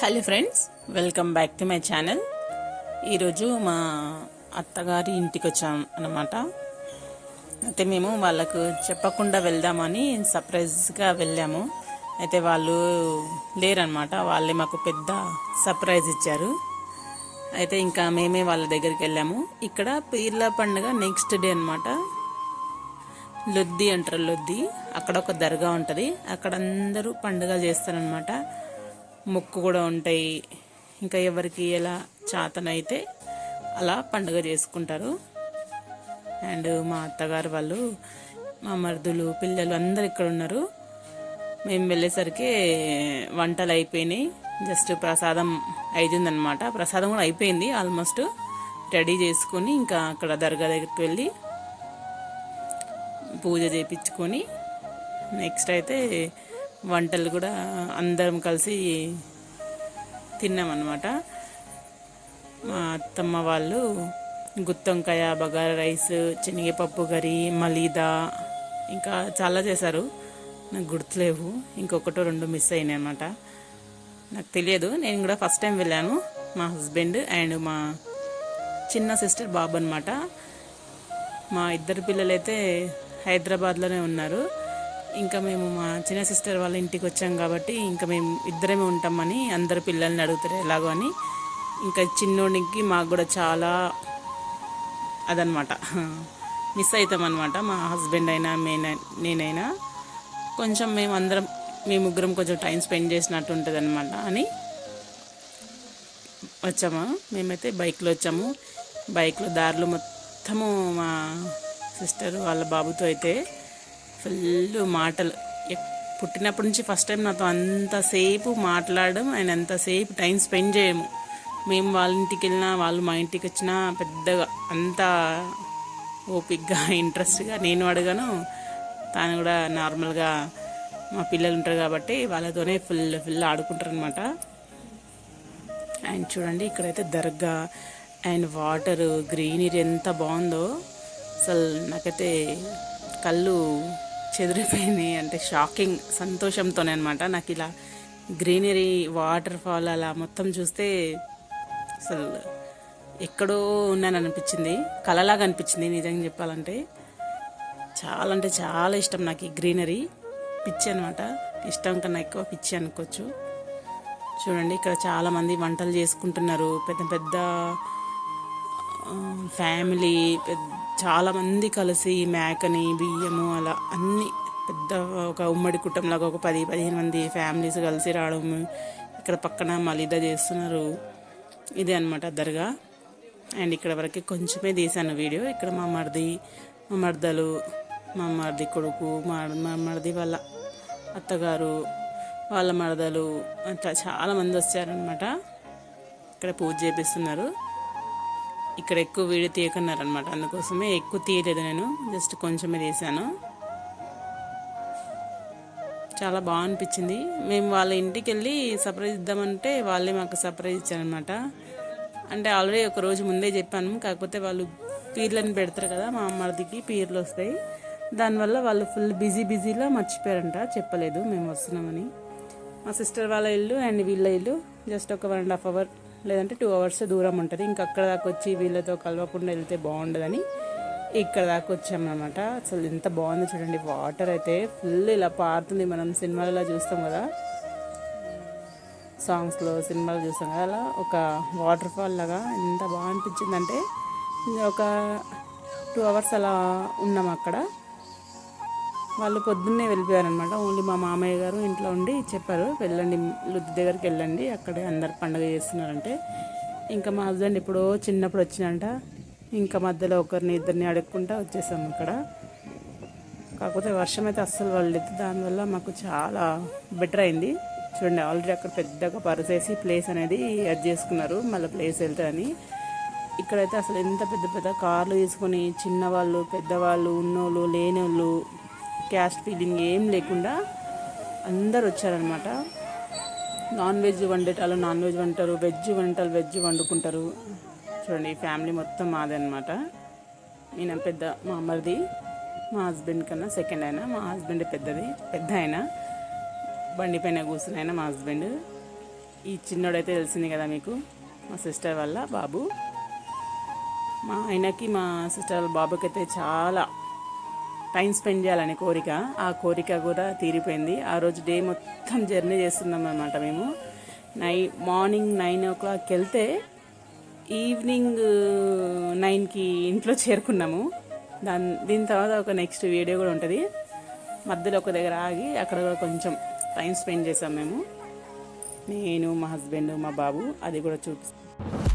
Hello friends welcome back to my channel. ఈరోజు మా అత్తగారి ఇంటికి వచ్చాం అన్నమాట. అయితే మేము వాళ్ళకు చెప్పకుండా వెళ్దామని సర్ప్రైజ్గా వెళ్ళాము. అయితే వాళ్ళు లేరనమాట వాళ్ళే మాకు పెద్ద సర్ప్రైజ్ ఇచ్చారు. అయితే ఇంకా మేమే వాళ్ళ దగ్గరికి వెళ్ళాము. ఇక్కడ పీర్ల పండుగ నెక్స్ట్ డే అనమాట లొద్ది అంటారు లొద్ది. అక్కడ ఒక దర్గా ఉంటుంది. అక్కడ అందరూ పండుగ చేస్తారనమాట మొక్కు కూడా ఉంటాయి. ఇంకా ఎవరికి ఎలా చాతనైతే అలా పండుగ చేసుకుంటారు. అండ్ మా అత్తగారు వాళ్ళు మా మరుదులు పిల్లలు అందరు ఇక్కడ ఉన్నారు. మేము వెళ్ళేసరికి వంటలు అయిపోయినాయి. జస్ట్ ప్రసాదం అయిందనమాట ప్రసాదం కూడా అయిపోయింది ఆల్మోస్ట్. రెడీ చేసుకొని ఇంకా అక్కడ దర్గా దగ్గరికి వెళ్ళి పూజ చేయించుకొని నెక్స్ట్ అయితే వంటలు కూడా అందరం కలిసి తిన్నామన్నమాట. మా అత్తమ్మ వాళ్ళు గుత్తొంకాయ బగారా రైస్ శనగపప్పు కర్రీ మలీదా ఇంకా చాలా చేశారు. నాకు గుర్తులేవు. ఇంకొకటో రెండు మిస్ అయినాయి అనమాట నాకు తెలియదు. నేను కూడా ఫస్ట్ టైం వెళ్ళాను. మా హస్బెండ్ అండ్ మా చిన్న సిస్టర్ బాబు అనమాట మా ఇద్దరు పిల్లలైతే హైదరాబాద్లోనే ఉన్నారు. ఇంకా మేము మా చిన్న సిస్టర్ వాళ్ళ ఇంటికి వచ్చాం కాబట్టి ఇంకా మేము ఇద్దరమే ఉంటామని అందరు పిల్లల్ని అడుగుతారు ఎలాగో అని. ఇంకా చిన్నోడికి మాకు కూడా చాలా అదనమాట. మిస్ అవుతాం అనమాట మా హస్బెండ్ అయినా మేన నేనైనా కొంచెం మేము అందరం మేము ముగ్గురం కొంచెం టైం స్పెండ్ చేసినట్టు ఉంటుంది అనమాట అని వచ్చాము. మేమైతే బైక్లో వచ్చాము. బైక్లో దారిలో మొత్తము మా సిస్టర్ వాళ్ళ బాబుతో అయితే ఫుల్ మాటలు. పుట్టినప్పటి నుంచి ఫస్ట్ టైం నాతో అంతసేపు మాట్లాడడం ఆయన అంతసేపు టైం స్పెండ్ చేయము. మేము వాళ్ళ ఇంటికి వెళ్ళినా వాళ్ళు మా ఇంటికి వచ్చినా పెద్దగా అంత ఓపిక్గా ఇంట్రెస్ట్గా నేను అడగాను. తాను కూడా నార్మల్గా మా పిల్లలు ఉంటారు కాబట్టి వాళ్ళతోనే ఫుల్ ఫుల్ ఆడుకుంటారు అనమాట అండ్ చూడండి ఇక్కడైతే దర్గా అండ్ వాటర్ గ్రీనరీ ఎంత బాగుందో. అసలు నాకైతే కళ్ళు చెదిరిపోయినాయి అంటే షాకింగ్ సంతోషంతోనే అనమాట నాకు ఇలా గ్రీనరీ వాటర్ ఫాల్ అలా మొత్తం చూస్తే అసలు ఎక్కడో ఉన్నాను అనిపించింది కలలాగా అనిపించింది నిజంగా చెప్పాలంటే. చాలా అంటే చాలా ఇష్టం నాకు ఈ గ్రీనరీ. పిచ్చి అనమాట ఇష్టం కన్నా ఎక్కువ పిచ్చి అనుకోవచ్చు. చూడండి ఇక్కడ చాలామంది వంటలు చేసుకుంటున్నారు. పెద్ద పెద్ద ఫ్యామిలీ పెద్ద కలిసి మేకని బియ్యము అలా అన్ని పెద్ద ఒక ఉమ్మడి కుటుంబంలాగా ఒక పది పదిహేను మంది ఫ్యామిలీస్ కలిసి రావడం ఇక్కడ పక్కన మలిదా చేస్తున్నారు. ఇదే అనమాట దర్గా అండ్ ఇక్కడ వరకు కొంచెమే తీసాను వీడియో. ఇక్కడ మా మరిది మా మరదలు మా మరిది కొడుకు మా మా మరిది వాళ్ళ అత్తగారు వాళ్ళ మరదలు అట్లా చాలామంది వచ్చారనమాట ఇక్కడ పూజ చేపిస్తున్నారు. ఇక్కడ ఎక్కువ వీడియో తీయకున్నారనమాట. అందుకోసమే ఎక్కువ తీయలేదు నేను. జస్ట్ కొంచెమే తీసాను. చాలా బాగా అనిపించింది. మేము వాళ్ళ ఇంటికి వెళ్ళి సర్ప్రైజ్ ఇద్దామంటే వాళ్ళే మాకు సర్ప్రైజ్ ఇచ్చారనమాట. అంటే ఆల్రెడీ ఒక రోజు ముందే చెప్పాను. కాకపోతే వాళ్ళు పీర్లను పెడతారు కదా మా అమ్మడికి పీర్లు వస్తాయి. దానివల్ల వాళ్ళు ఫుల్ బిజీ బిజీలో మర్చిపోయారంట. చెప్పలేదు. మేము వస్తున్నామని. మా సిస్టర్ వాళ్ళ ఇల్లు అండ్ వీళ్ళ ఇల్లు. జస్ట్ ఒక వన్ అండ్ హాఫ్ అవర్ లేదంటే టూ అవర్స్ దూరం ఉంటుంది. ఇంకా అక్కడ దాకా వచ్చి వీళ్ళతో కలవకుండా వెళ్తే బాగుండదని ఇక్కడ దాకా వచ్చామన్నమాట. అసలు ఎంత బాగుంది చూడండి. వాటర్ అయితే ఫుల్ ఇలా పారుతుంది. మనం సినిమాలలో చూస్తాం కదా. సాంగ్స్లో సినిమాలు చూస్తాం కదా. అలా ఒక వాటర్ ఫాల్ లాగా ఎంత బాగా అనిపించిందంటే ఒక టూ అవర్స్ అలా ఉన్నాం అక్కడ. వాళ్ళు పొద్దున్నే వెళ్ళిపోయారనమాట. ఓన్లీ మా మామయ్య గారు ఇంట్లో ఉండి చెప్పారు వెళ్ళండి లుద్ది దగ్గరికి వెళ్ళండి అక్కడే అందరు పండుగ చేస్తున్నారంటే. ఇంకా మా హస్బెండ్ ఎప్పుడో చిన్నప్పుడు వచ్చినంట ఇంకా మధ్యలో ఒకరిని ఇద్దరిని అడుక్కుంటా వచ్చేసాం ఇక్కడ కాకపోతే వర్షం అయితే అస్సలు పడలేదు. దానివల్ల మాకు చాలా బెటర్ అయింది. చూడండి ఆల్రెడీ అక్కడ పెద్దగా పరిసేసి ప్లేస్ అనేది అది చేసుకున్నారు. మళ్ళీ ప్లేస్ వెళ్తారని. ఇక్కడైతే అసలు ఎంత పెద్ద పెద్ద కార్లు తీసుకొని చిన్నవాళ్ళు పెద్దవాళ్ళు ఉన్నోళ్ళు లేనోళ్ళు క్యాస్ట్ ఫీలింగ్ ఏం లేకుండా అందరు వచ్చారనమాట నాన్ వెజ్ వండేటాలు నాన్ వెజ్ వంటారు వెజ్ వంటలు వెజ్ వండుకుంటారు. చూడండి ఫ్యామిలీ మొత్తం మాదే అనమాట నేను పెద్ద మా అమ్మది మా హస్బెండ్ కన్నా సెకండ్ అయినా మా హస్బెండ్ పెద్దది పెద్ద ఆయన బండి పైన కూర్చుని ఆయన మా హస్బెండ్. ఈ చిన్నోడైతే తెలిసింది కదా మీకు మా సిస్టర్ వల్ల బాబు. మా ఆయనకి మా సిస్టర్ వాళ్ళ బాబుకి అయితే చాలా టైం స్పెండ్ చేయాలని కోరిక ఆ కోరిక కూడా తీరిపోయింది. ఆ రోజు డే మొత్తం జర్నీ చేస్తున్నాం అనమాట మేము. నై మార్నింగ్ నైన్ ఓ క్లాక్కి వెళ్తే ఈవినింగ్ నైన్కి ఇంట్లో చేరుకున్నాము. దాని దీని తర్వాత ఒక నెక్స్ట్ వీడియో కూడా ఉంటుంది. మధ్యలో ఒక దగ్గర ఆగి అక్కడ కూడా కొంచెం టైం స్పెండ్ చేసాం మేము. నేను మా హస్బెండ్ మా బాబు అది కూడా చూపిస్తాను